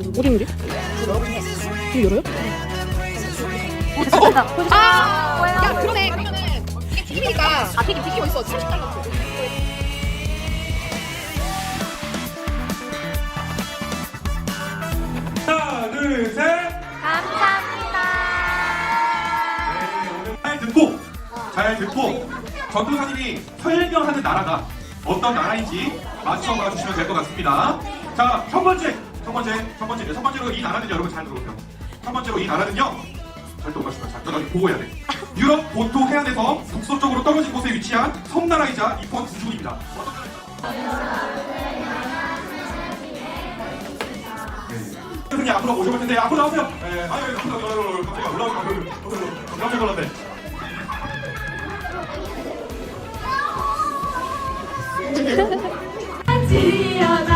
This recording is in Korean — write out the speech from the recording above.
이거 열어요? 어, 됐습니다. 아, 야 그러네. 그러면은 이게 튀기니까 아 튀김 튀김 있어. 30달러. 하나, 둘, 셋. 감사합니다. 네, 오늘 잘 듣고, 잘 듣고, 전도사님이 설명하는 나라가 어떤 나라인지 맞춰봐 주시면 될 것 같습니다. 자, 첫 번째, 첫 번째, 첫 번째, 첫 번째로 이 나라는 여러분 잘 들어보세요. 첫 번째로 이 나라는요, 절대 못 맞추면 자, 너가 보고 해야 돼. 유럽 본토 해안에서 북서쪽으로 떨어진 곳에 위치한 섬나라이자 이번 나라일까요? 선생님 앞으로 오셔볼 텐데 앞으로 나오세요. 네, 아유, 아유. 갑자기 올라오고 깜짝 놀랐네. 지어다